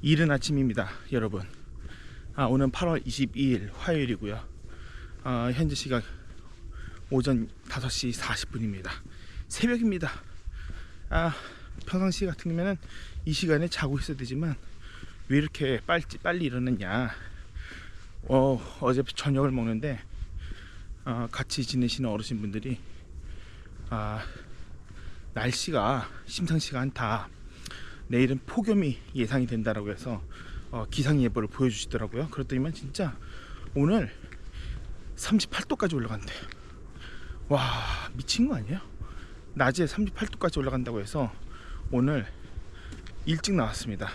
이른 아침입니다, 여러분. 아, 오늘 8월 22일 화요일이고요. 아, 현재 시각 오전 5시 40분입니다. 새벽입니다. 아, 평상시 같으면은 이 시간에 자고 있어야 되지만 왜 이렇게 빨리 빨리 일어났냐? 어, 어제 저녁을 먹는데 아, 같이 지내시는 어르신분들이 아, 날씨가 심상치가 않다. 내일은 폭염이 예상이 된다라고 해서 어, 기상 예보를 보여주시더라고요. 그랬더니만 진짜 오늘 38도까지 올라간대요. 와 미친 거 아니에요? 낮에 38도까지 올라간다고 해서 오늘 일찍 나왔습니다.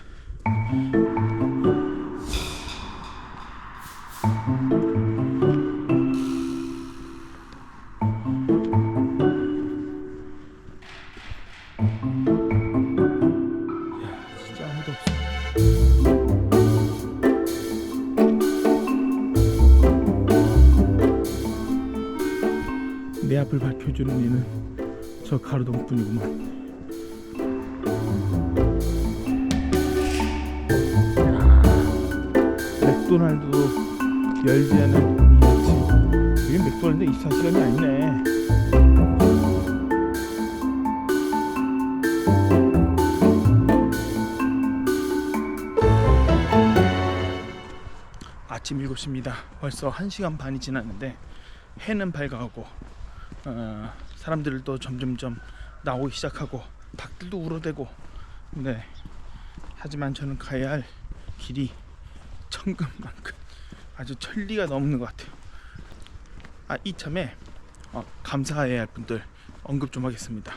밝혀주는 이는 저 가로등뿐이구만. 맥도날드도 열지 않은 이 아침. 이게 맥도날드 24시간이 아니네. 아침 7시입니다. 벌써 1시간 반이 지났는데 해는 밝아오고 어, 사람들도 점점점 나오기 시작하고 닭들도 울어대고. 네. 하지만 저는 가야 할 길이 천근만근 아주 천리가 넘는 것 같아요. 아 이참에 어, 감사해야 할 분들 언급 좀 하겠습니다.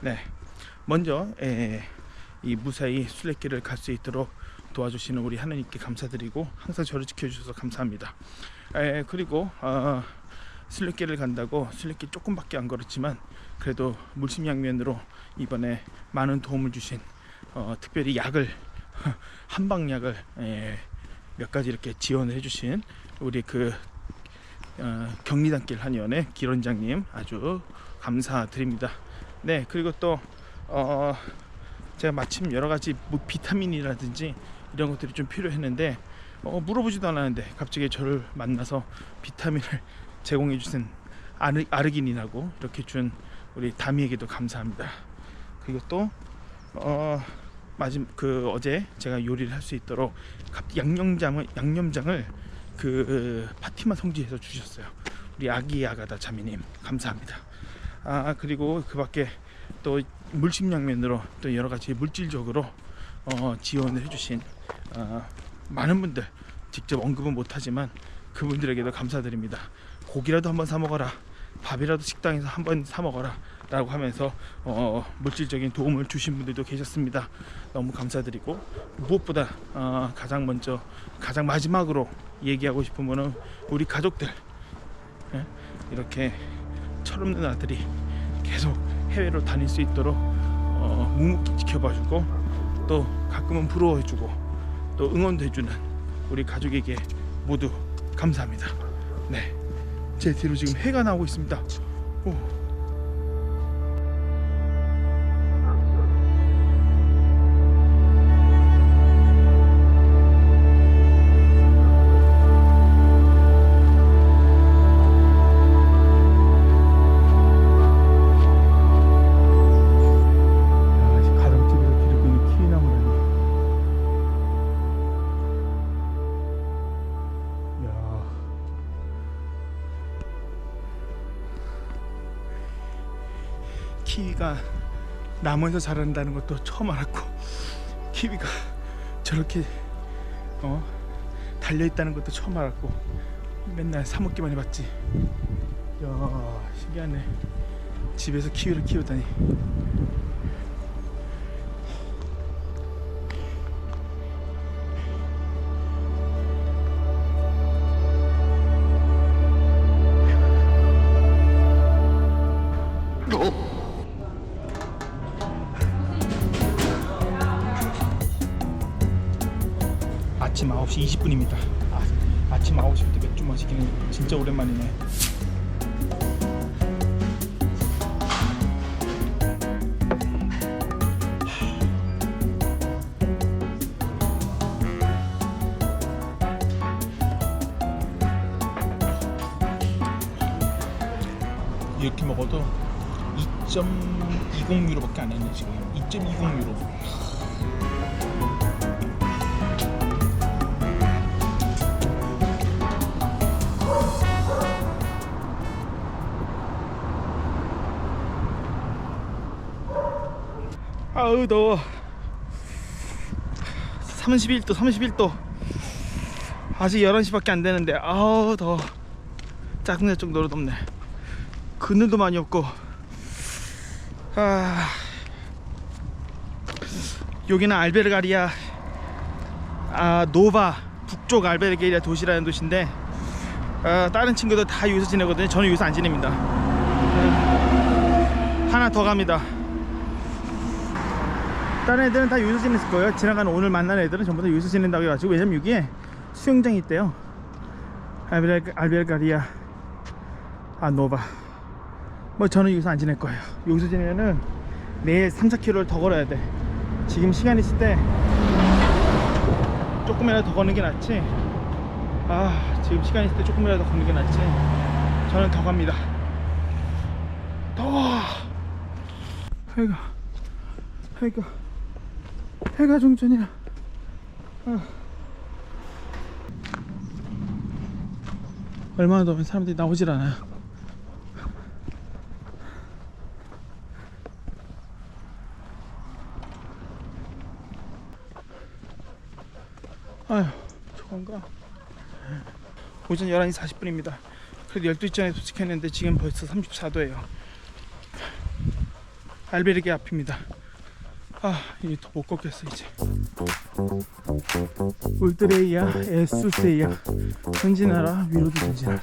네. 먼저 에, 이 무사히 순례길을 갈 수 있도록 도와주시는 우리 하나님께 감사드리고 항상 저를 지켜주셔서 감사합니다. 에, 그리고 어, 순례길을 간다고 순례길 조금밖에 안 걸었지만 그래도 물심양면으로 이번에 많은 도움을 주신 어, 특별히 약을 한방약을 에, 몇 가지 이렇게 지원을 해주신 우리 그 어, 경리단길 한의원의 기원장님 아주 감사드립니다. 네 그리고 또 어, 제가 마침 여러 가지 뭐 비타민이라든지 이런 것들이 좀 필요했는데 어, 물어보지도 않았는데 갑자기 저를 만나서 비타민을 제공해 주신 아르, 아르기닌하고 이렇게 준 우리 다미에게도 감사합니다. 그리고 또 어, 마지막 그 어제 제가 요리를 할 수 있도록 갑- 양념장을 양념장을 그 파티마 성지에서 주셨어요. 우리 아기 아가다 자매님 감사합니다. 아 그리고 그밖에 또 물심양면으로 또 여러 가지 물질적으로 어, 지원을 해주신 어, 많은 분들 직접 언급은 못하지만 그분들에게도 감사드립니다. 고기라도 한번 사 먹어라. 밥이라도 식당에서 한번 사 먹어라. 라고 하면서 어, 물질적인 도움을 주신 분들도 계셨습니다. 너무 감사드리고 무엇보다 어, 가장 먼저 가장 마지막으로 얘기하고 싶은 분은 우리 가족들 예? 이렇게 철없는 아들이 계속 해외로 다닐 수 있도록 어, 묵묵히 지켜봐 주고 또 가끔은 부러워해 주고 또 응원도 해주는 우리 가족에게 모두 감사합니다. 네, 제 뒤로 지금 해가 나오고 있습니다. 오. 나무에서 자란다는 것도 처음 알았고, 키위가 저렇게 어 달려 있다는 것도 처음 알았고, 맨날 사 먹기만 해봤지. 야, 신기하네. 집에서 키위를 키우다니. 진짜 오랜만이네. 이렇게 먹어도 2.20유로밖에 안 했네 지금 2.20유로 아우 더워 31도 31도. 아직 11시밖에 안 되는데 아우 더워. 짜증날 정도로 덥네. 그늘도 많이 없고. 아. 여기는 알베르가리아 아 노바 북쪽 알베르게리아 도시라는 도시인데 아, 다른 친구들 다 여기서 지내거든요. 저는 여기서 안 지냅니다. 아, 하나 더 갑니다 다른 애들은 다 여기서 지냈을 거예요. 지나가는 오늘 만난 애들은 전부 다 여기서 지낸다고 해가지고 왜냐면 여기에 수영장이 있대요. 알베르, 알베르가리아 아 노바. 뭐 저는 여기서 안 지낼 거예요. 여기서 지내면은 내일 3, 4km를 더 걸어야 돼. 지금 시간 있을 때 조금이라도 더 걷는 게 낫지. 아 지금 시간 있을 때 조금이라도 더 걷는 게 낫지. 저는 더 갑니다. 더워! 해가 해가 해가 중전이야 아. 얼마나 더우면 사람들이 나오질 않아요. 아휴 저건가? 오전 11시 40분입니다. 그래도 12시 전에 도착했는데 지금 벌써 34도예요. 알베르게 앞입니다 아 이제 더못 걷겠어 이제. 울드레이야 에수세이야. 전진하라 위로도 전진하라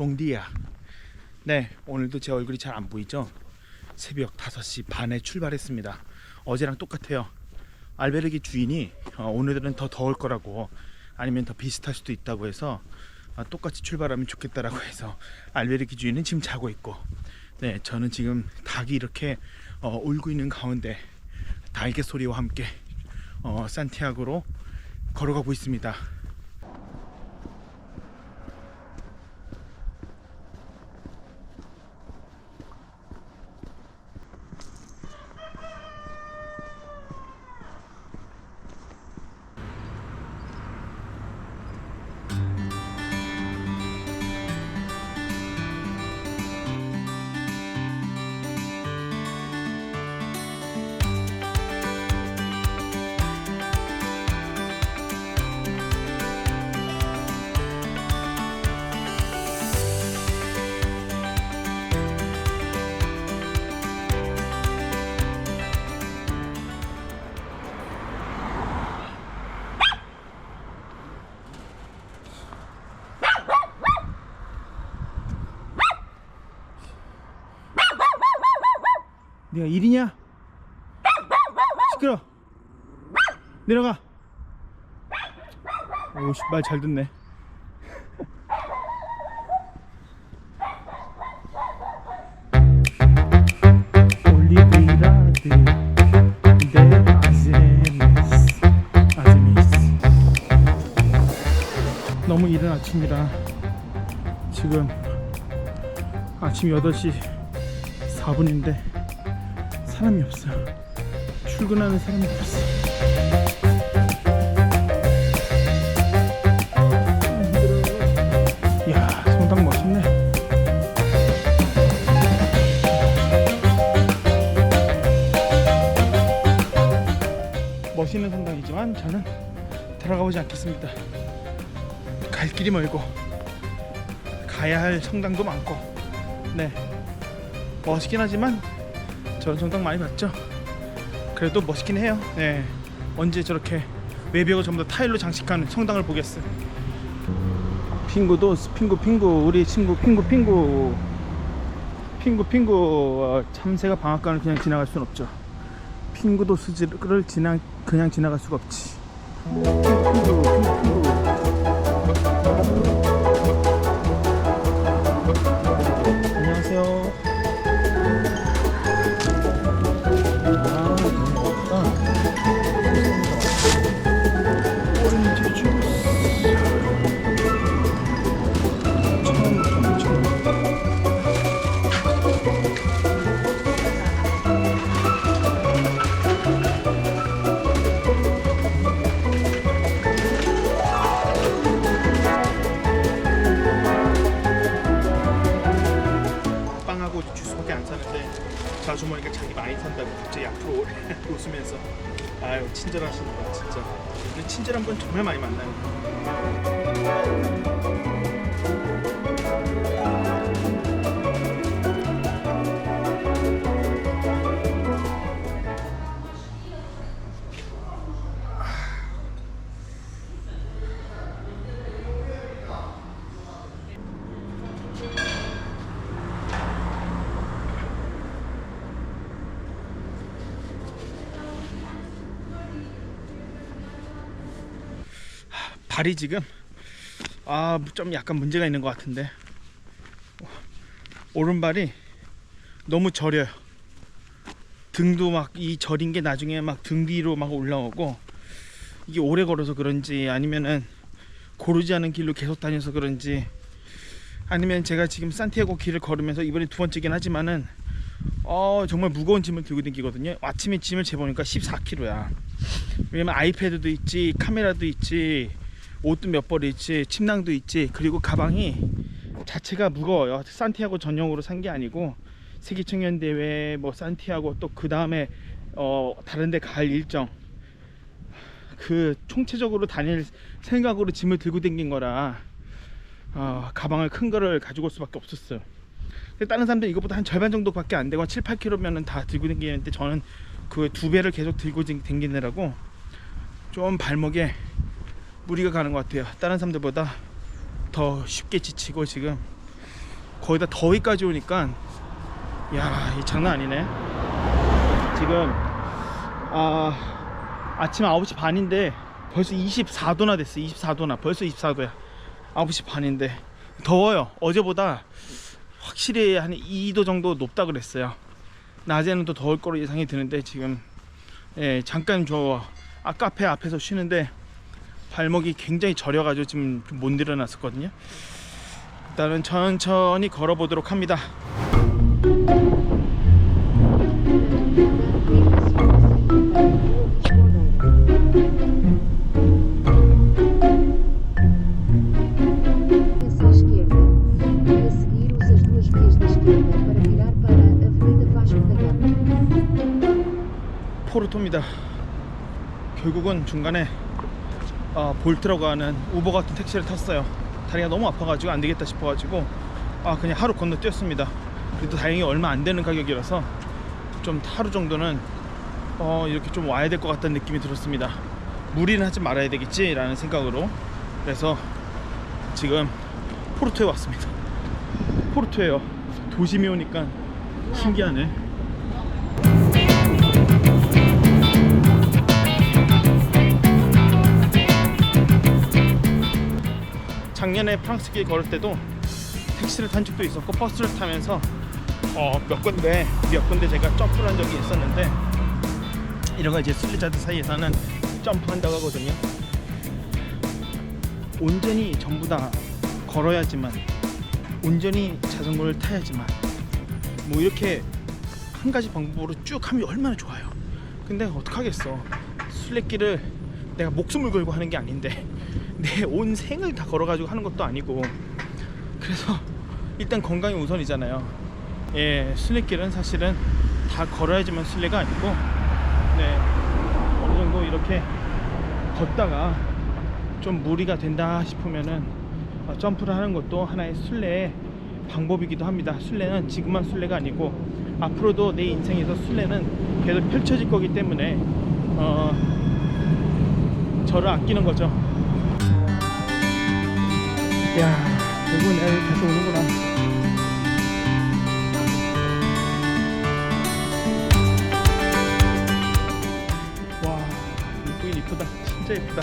봉디야. 네 오늘도 제 얼굴이 잘 안 보이죠? 새벽 5시 반에 출발했습니다. 어제랑 똑같아요. 알베르기 주인이 어, 오늘은 더 더울 거라고 아니면 더 비슷할 수도 있다고 해서 아, 똑같이 출발하면 좋겠다라고 해서 알베르기 주인은 지금 자고 있고 네 저는 지금 닭이 이렇게 어, 울고 있는 가운데 달개 소리와 함께 어, 산티아고로 걸어가고 있습니다 네가 일이냐? 시끄러. 내려가. 오씨 말 잘 듣네. 너무 이른 아침이라 지금 아침 8시 4분인데 사람이 없어요. 출근하는 사람이 없어. 이야, 성당 멋있네. 멋있는 성당이지만 저는 들어가 보지 않겠습니다. 갈 길이 멀고 가야 할 성당도 많고, 네 멋있긴 하지만 저런 성당 많이 봤죠? 그래도 멋있긴 해요. 네. 언제 저렇게 외벽을 전부 다 타일로 장식한 성당을 보겠어. 핑구도 핑구 핑구 우리 친구 핑구 핑구 핑구 핑구 어, 참새가 방앗간을 그냥 지나갈 순 없죠. 핑구도 수지를 지나 그냥 지나갈 수가 없지. 핑구 핑구 핑구. 발이 지금 아 좀 약간 문제가 있는 것 같은데. 오른발이 너무 저려요. 등도 막 이 저린 게 나중에 막 등 뒤로 막 올라오고 이게 오래 걸어서 그런지 아니면은 고르지 않은 길로 계속 다녀서 그런지 아니면 제가 지금 산티아고 길을 걸으면서 이번에 두 번째긴 하지만은 어 정말 무거운 짐을 들고 다니거든요. 아침에 짐을 재보니까 14kg야. 왜냐면 아이패드도 있지 카메라도 있지 옷도 몇 벌 있지 침낭도 있지 그리고 가방이 자체가 무거워요. 산티아고 전용으로 산 게 아니고 세계 청년 대회 뭐 산티아고 또 그 다음에 어 다른 데 갈 일정. 그 총체적으로 다닐 생각으로 짐을 들고 댕긴 거라 어, 가방을 큰 거를 가지고 올 수밖에 없었어요. 다른 사람들 이것보다 한 절반 정도밖에 안 되고 7, 8kg면은 다 들고 댕기는데 저는 그 두 배를 계속 들고 댕- 댕기느라고 좀 발목에 무리가 가는 것 같아요. 다른 사람들보다 더 쉽게 지치고 지금 거기다 더위까지 오니까 야, 이 장난 아니네. 지금 아 아침 9시 반인데 벌써 24도나 됐어. 24도나. 벌써 24도야. 9시 반인데 더워요. 어제보다 확실히 한 2도 정도 높다 그랬어요. 낮에는 더 더울 거로 예상이 드는데 지금 예, 잠깐 저 아, 카페 앞에서 쉬는데 발목이 굉장히 저려가지고 지금 좀못 일어났었거든요. 일단은 천천히 걸어보도록 합니다. E. 포르토입니다. 결국은 중간에 아, 볼트라고 하는 우버 같은 택시를 탔어요. 다리가 너무 아파가지고 안 되겠다 싶어가지고 아 그냥 하루 건너 뛰었습니다. 그래도 다행히 얼마 안 되는 가격이라서 좀 하루 정도는 어, 이렇게 좀 와야 될 것 같다는 느낌이 들었습니다. 무리는 하지 말아야 되겠지 라는 생각으로 그래서 지금 포르토에 왔습니다. 포르토예요. 도심에 오니까 신기하네. 작년에 프랑스길 걸을 때도 택시를 탄 적도 있었고 버스를 타면서 어, 몇 군데 몇 군데 제가 점프를 한 적이 있었는데 이런 거 이제 순례자들 사이에서는 점프한다고 하거든요. 온전히 전부 다 걸어야지만 온전히 자전거를 타야지만 뭐 이렇게 한 가지 방법으로 쭉 하면 얼마나 좋아요. 근데 어떡하겠어. 순례길을 내가 목숨을 걸고 하는 게 아닌데 내 온 생을 다 걸어가지고 하는 것도 아니고 그래서 일단 건강이 우선이잖아요. 예, 순례길은 사실은 다 걸어야지만 순례가 아니고 네 어느 정도 이렇게 걷다가 좀 무리가 된다 싶으면은 어, 점프를 하는 것도 하나의 순례의 방법이기도 합니다. 순례는 지금만 순례가 아니고 앞으로도 내 인생에서 순례는 계속 펼쳐질 거기 때문에 어, 저를 아끼는 거죠. 야, 결국은 애들 계속 오는구나. 진짜 예쁘다.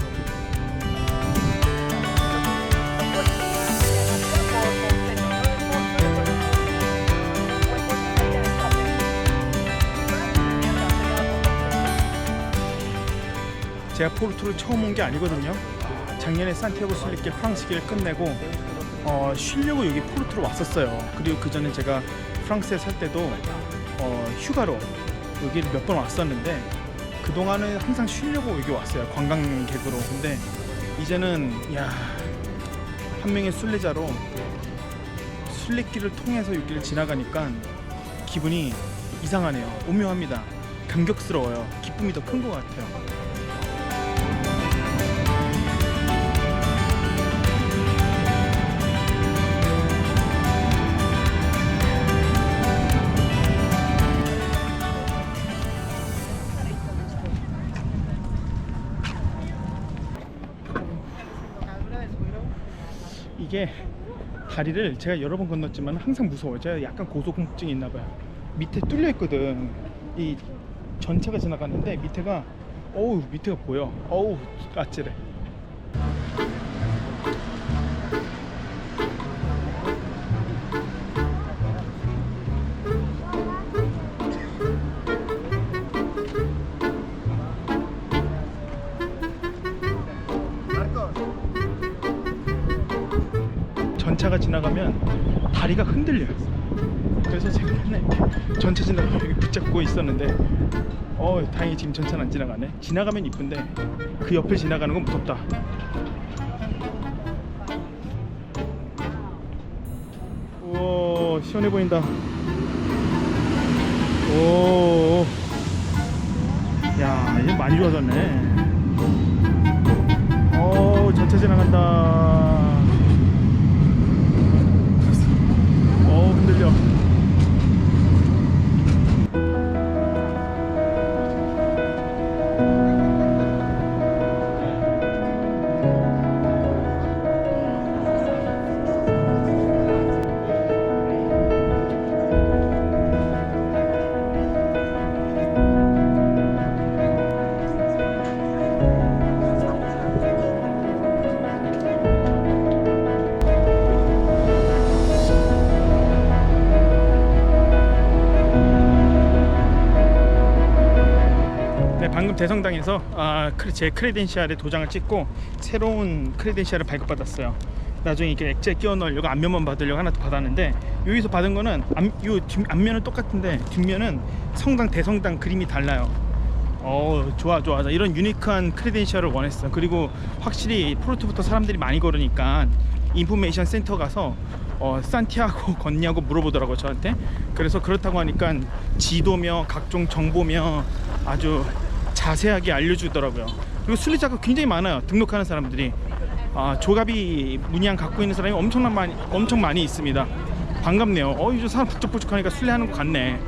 제가 포르투를 처음 온 게 아니거든요. 아, 작년에 산티아고 순례길 프랑스길 끝내고 어, 쉬려고 여기 포르투로 왔었어요. 그리고 그 전에 제가 프랑스에 살 때도 어, 휴가로 여기를 몇 번 왔었는데 그 동안은 항상 쉬려고 여기 왔어요. 관광객으로. 근데 이제는 야 한 명의 순례자로 순례길을 통해서 여기를 지나가니까 기분이 이상하네요. 오묘합니다. 감격스러워요. 기쁨이 더 큰 것 같아요. 이게 다리를 제가 여러 번 건넜지만 항상 무서워요. 제가 약간 고소공포증이 있나 봐요. 밑에 뚫려 있거든. 이 전체가 지나가는데 밑에가 어우 밑에가 보여. 어우 아찔해. 전차가 지나가면 다리가 흔들려요. 그래서 제가 맨날 이렇게 전차 지나가면 붙잡고 있었는데 어 다행히 지금 전차는 안 지나가네. 지나가면 이쁜데 그 옆을 지나가는 건 무섭다. 오 시원해 보인다. 오. 야 이제 많이 좋아졌네. 어 전차 지나간다. 어 대성당에서 아, 제 크레덴셜에 도장을 찍고 새로운 크레덴셜을 발급받았어요. 나중에 이렇게 액체 끼워 넣으려고 앞면만 받으려고 하나 더 받았는데 여기서 받은 거는 앞, 요 뒷, 앞면은 똑같은데 뒷면은 성당 대성당 그림이 달라요. 어 좋아 좋아 나 이런 유니크한 크레덴셜을 원했어. 그리고 확실히 포르투부터 사람들이 많이 걸으니까 인포메이션 센터 가서 어, 산티아고 걷냐고 물어보더라고요 저한테. 그래서 그렇다고 하니까 지도며 각종 정보며 아주 자세하게 알려주더라고요. 그리고 순례자가 굉장히 많아요. 등록하는 사람들이. 아, 조갑이 문양 갖고 있는 사람이 엄청난 많이 엄청 많이 있습니다. 반갑네요. 어, 이제 사람 북적북적하니까 순례하는 것 같네.